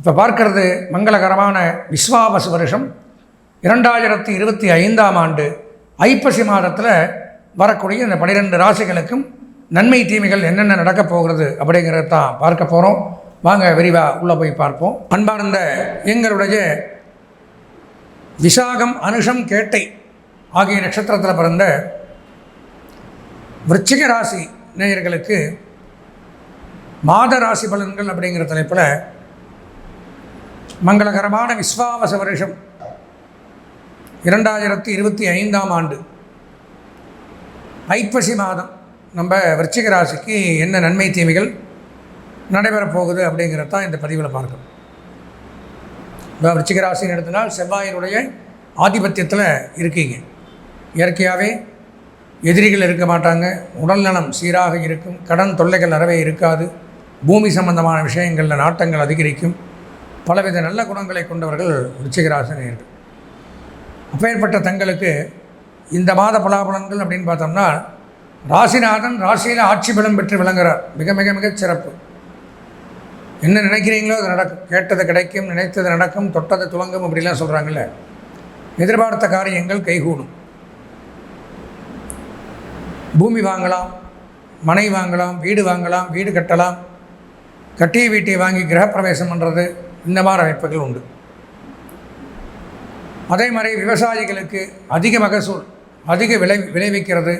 இப்போ பார்க்கறது மங்களகரமான விஸ்வாவசு வருஷம். இரண்டாயிரத்தி இருபத்தி ஐந்தாம் ஆண்டு ஐப்பசி மாதத்தில் வரக்கூடிய இந்த பனிரெண்டு ராசிகளுக்கும் நன்மை தீமைகள் என்னென்ன நடக்கப் போகிறது அப்படிங்கிறத தான் பார்க்க போகிறோம் வாங்க விரிவாக உள்ளே போய் பார்ப்போம். அன்பார்ந்த எங்களுடைய விசாகம் அனுஷம் கேட்டை ஆகிய நட்சத்திரத்தில் பிறந்த விருச்சிக ராசி நேயர்களுக்கு மாத ராசி பலன்கள் அப்படிங்கிற தலைப்பில் மங்களகரமான விஸ்வாவச வருஷம். இரண்டாயிரத்தி இருபத்தி ஐந்தாம் ஆண்டு. ஐப்பசி மாதம் நம்ம விருச்சிக ராசிக்கு என்ன நன்மை தீமைகள் நடைபெறப் போகுது அப்படிங்கிறத தான் இந்த பதிவில் பார்க்கணும். இப்போ விருச்சிக ராசின்னு எடுத்தனால் செவ்வாயினுடைய ஆதிபத்தியத்தில் இருக்கீங்க. இயற்கையாகவே எதிரிகள் இருக்க மாட்டாங்க. உடல்நலம் சீராக இருக்கும். கடன் தொல்லைகள் அறவே இருக்காது. பூமி சம்பந்தமான விஷயங்களில் நாட்டங்கள் அதிகரிக்கும். பலவித நல்ல குணங்களை கொண்டவர்கள் ருச்சிகராசினியர்கள் அப்பேற்பட்ட தங்களுக்கு இந்த மாத பலாபலன்கள் அப்படின்னு பார்த்தோம்னா ராசிநாதன் ராசியில் ஆட்சி பலம் பெற்று விளங்குகிறார் மிக மிக மிக சிறப்பு. என்ன நினைக்கிறீங்களோ அது நடக்கும். கேட்டது கிடைக்கும் நினைத்தது நடக்கும் தொட்டது துவங்கும் அப்படிலாம் சொல்கிறாங்கல்ல எதிர்பார்த்த காரியங்கள் கைகூடும். பூமி வாங்கலாம் மனை வாங்கலாம் வீடு வாங்கலாம் வீடு கட்டலாம். கட்டிய வீட்டை வாங்கி கிரகப்பிரவேசம் பண்ணுறது இந்த மாதிரி அமைப்புகள் உண்டு. அதே மாதிரி விவசாயிகளுக்கு அதிக மகசூல் அதிக விளை விளைவிக்கிறது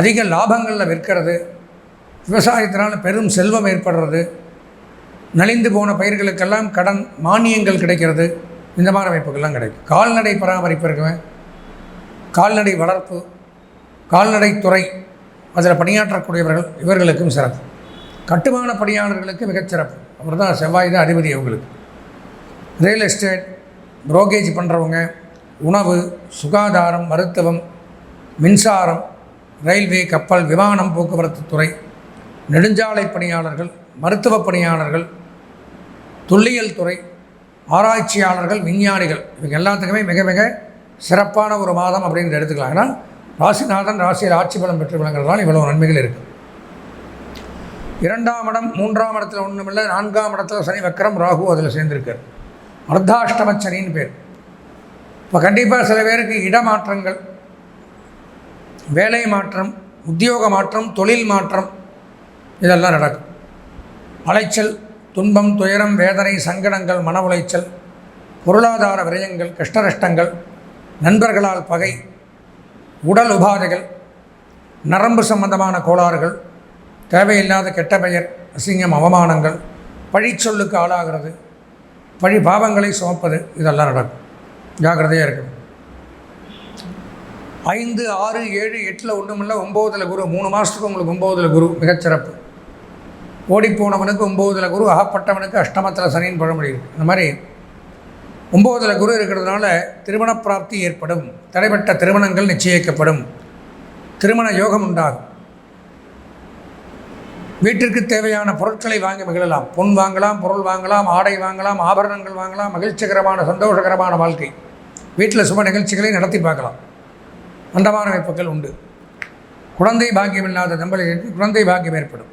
அதிக லாபங்களில் விற்கிறது விவசாயத்தினால் பெரும் செல்வம் ஏற்படுறது நலிந்து போன பயிர்களுக்கெல்லாம் கடன் மானியங்கள் கிடைக்கிறது இந்த மாதிரி அமைப்புகள்லாம் கிடைக்கும். கால்நடை பராமரிப்பு இருக்குவேன் கால்நடை வளர்ப்பு கால்நடைத்துறை அதில் பணியாற்றக்கூடியவர்கள் இவர்களுக்கும் சிறப்பு. கட்டுமான பணியாளர்களுக்கு மிகச்சிறப்பு. அவர் தான் செவ்வாய் தான் அதிபதி அவங்களுக்கு. ரியல் எஸ்டேட் புரோக்கேஜ் பண்ணுறவங்க உணவு சுகாதாரம் மருத்துவம் மின்சாரம் ரயில்வே கப்பல் விமானம் போக்குவரத்து துறை நெடுஞ்சாலை பணியாளர்கள் மருத்துவ பணியாளர்கள் தொல்லியல் துறை ஆராய்ச்சியாளர்கள் விஞ்ஞானிகள். இவங்க எல்லாத்துக்குமே மிக மிக சிறப்பான ஒரு மாதம் அப்படின்னு எடுத்துக்கலாம். ஏன்னா ராசிநாதன் ராசியில் ஆட்சி பலம் பெற்று விளங்குறதுனால இவ்வளவு நன்மைகள் இருக்குது இரண்டாம் இடம் மூன்றாம் இடத்துல ஒன்றுமில்லை நான்காம் இடத்துல சனி வக்கரம் ராகு அதில் சேர்ந்திருக்கார். அர்த்தாஷ்டம சனின்னு பேர். இப்போ கண்டிப்பாக சில பேருக்கு இடமாற்றங்கள் வேலை மாற்றம் உத்தியோக மாற்றம் தொழில் மாற்றம் இதெல்லாம் நடக்கும். அலைச்சல் துன்பம் துயரம் வேதனை சங்கடங்கள் மன உளைச்சல் பொருளாதார விரயங்கள் கஷ்டநஷ்டங்கள் நண்பர்களால் பகை உடல் உபாதைகள் நரம்பு சம்பந்தமான கோளாறுகள் தேவையில்லாத கெட்ட பெயர் அசிங்கம் அவமானங்கள் பழிச்சொல்லுக்கு ஆளாகிறது வழி பாவங்களை சுமப்பது இதெல்லாம் நடக்கும். ஜாக்கிரதையாக இருக்கணும். ஐந்து ஆறு ஏழு எட்டில் ஒன்றுமில்ல ஒம்போதில் குரு. மூணு மாதத்துக்கு உங்களுக்கு ஒம்போதில் குரு. மிகச்சிறப்பு. ஓடிப்போனவனுக்கு ஒம்போதில் குரு அகப்பட்டவனுக்கு அஷ்டமத்தில் சனின்னு பழமொழி இருக்குது இந்த மாதிரி ஒம்போதில் குரு இருக்கிறதுனால திருமண பிராப்தி ஏற்படும். தடைப்பட்ட திருமணங்கள் நிச்சயிக்கப்படும். திருமண யோகம் உண்டாகும். வீட்டிற்கு தேவையான பொருட்களை வாங்கி மகிழலாம். பொன் வாங்கலாம் பொருள் வாங்கலாம் ஆடை வாங்கலாம் ஆபரணங்கள் வாங்கலாம் மகிழ்ச்சிகரமான சந்தோஷகரமான வாழ்க்கை. வீட்டில் சுப நிகழ்ச்சிகளை நடத்தி பார்க்கலாம். அந்தமான அமைப்புகள் உண்டு. குழந்தை பாக்கியம் இல்லாத தம்பதிகளுக்கு குழந்தை பாக்கியம் ஏற்படும்.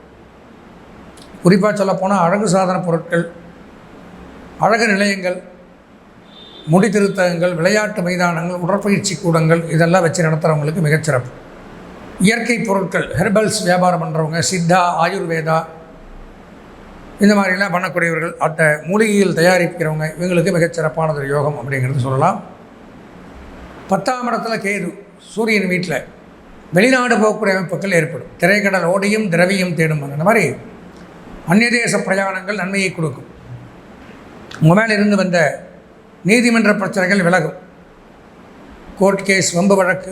குறிப்பாக சொல்லப்போனால் அழகு சாதன பொருட்கள் அழகு நிலையங்கள் முடி திருத்தகங்கள் விளையாட்டு மைதானங்கள் உடற்பயிற்சி கூடங்கள் இதெல்லாம் வச்சு நடத்துகிறவங்களுக்கு மிகச்சிறப்பு. இயற்கை பொருட்கள் ஹெர்பல்ஸ் வியாபாரம் பண்ணுறவங்க சித்தா ஆயுர்வேதா இந்த மாதிரிலாம் பண்ணக்கூடியவர்கள் அட்ட மூலிகையில் தயாரிக்கிறவங்க இவங்களுக்கு மிகச்சிறப்பானது யோகம் அப்படிங்கிறது சொல்லலாம். பத்தாம் இடத்துல கேது சூரியன் வீட்டில் வெளிநாடு போகக்கூடிய அமைப்புகள் ஏற்படும். திரைக்கடல் ஓடியும் திரவியும் தேடும் அந்த மாதிரி அந்நிய தேச பிரயாணங்கள் நன்மையை கொடுக்கும். உங்கள் மேலே இருந்து வந்த நீதிமன்ற பிரச்சனைகள் விலகும். கோர்ட் கேஸ் வம்பு வழக்கு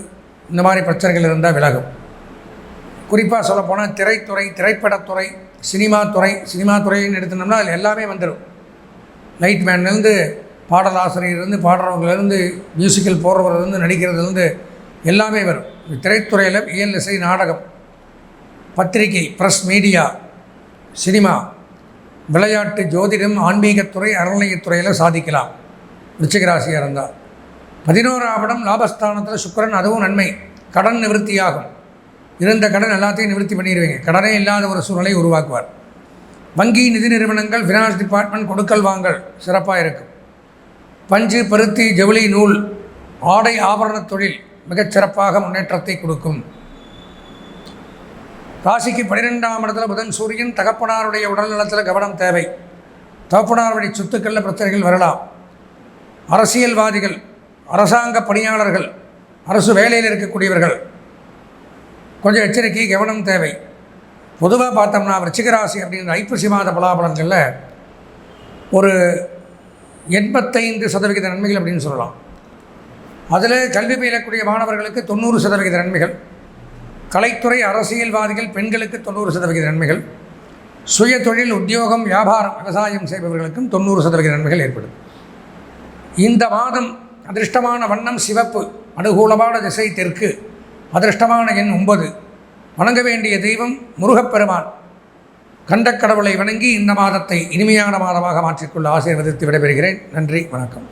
இந்த மாதிரி பிரச்சனைகள் இருந்தால் விலகும். குறிப்பாக சொல்லப்போனால் திரைத்துறை திரைப்படத்துறை சினிமா துறை சினிமா துறைன்னு எடுத்துனோம்னா அதில் எல்லாமே வந்துடும் லைட் மேன்லேருந்து பாடலாசிரியர்லேருந்து பாடுறவங்கலேருந்து மியூசிக்கல் போடுறவர்லேருந்து நடிக்கிறதுலேருந்து எல்லாமே வரும். திரைத்துறையில் இயல் இசை நாடகம் பத்திரிகை ப்ரெஸ் மீடியா சினிமா விளையாட்டு ஜோதிடம் ஆன்மீகத்துறை அறநிலையத்துறையில் சாதிக்கலாம். விருச்சிகராசியாக இருந்தால் பதினோராம் இடம் லாபஸ்தானத்தில் சுக்கரன் அதுவும் நன்மை. கடன் நிவர்த்தியாகும். இருந்த கடன் எல்லாத்தையும் நிவர்த்தி பண்ணிடுவீங்க. கடனே இல்லாத ஒரு சூழ்நிலை உருவாக்குவார். வங்கி நிதி நிறுவனங்கள் ஃபினான்ஸ் டிபார்ட்மெண்ட் கொடுக்கல் வாங்கல் சிறப்பாக இருக்கும். பஞ்சு பருத்தி ஜவுளி நூல் ஆடை ஆபரண தொழில் மிகச்சிறப்பாக முன்னேற்றத்தை கொடுக்கும். ராசிக்கு பன்னிரெண்டாம் இடத்துல புதன் சூரியன் தகப்பனாருடைய உடல் நலத்தில் கவனம் தேவை. தகப்பனாருடைய சொத்துக்களில் பிரச்சனைகள் வரலாம். அரசியல்வாதிகள் அரசாங்க பணியாளர்கள் அரசு வேலையில் இருக்கக்கூடியவர்கள் கொஞ்சம் எச்சரிக்கை கவனம் தேவை. பொதுவாக பார்த்தோம்னா விருச்சிகராசி அப்படிங்கிற ஐப்பசி மாத பலாபலங்களில் ஒரு எண்பத்தைந்து சதவிகித நன்மைகள் அப்படின்னு சொல்லலாம். அதில் கல்வி பயிலக்கூடிய மாணவர்களுக்கு தொண்ணூறு சதவிகித நன்மைகள். கலைத்துறை அரசியல்வாதிகள் பெண்களுக்கு தொண்ணூறு சதவிகித நன்மைகள். சுய தொழில் உத்தியோகம் வியாபாரம் விவசாயம் செய்பவர்களுக்கும் தொண்ணூறு சதவிகித நன்மைகள் ஏற்படும் இந்த மாதம் அதிர்ஷ்டமான வண்ணம் சிவப்பு அனுகூலமான திசை தெற்கு அதிர்ஷ்டமான எண் ஒன்பது. வணங்க வேண்டிய தெய்வம் முருகப்பெருமான். கண்டக்கடவுளை வணங்கி இந்த மாதத்தை இனிமையான மாதமாக மாற்றிக்கொள்ள ஆசீர்வதித்து விடைபெறுகிறேன். நன்றி வணக்கம்.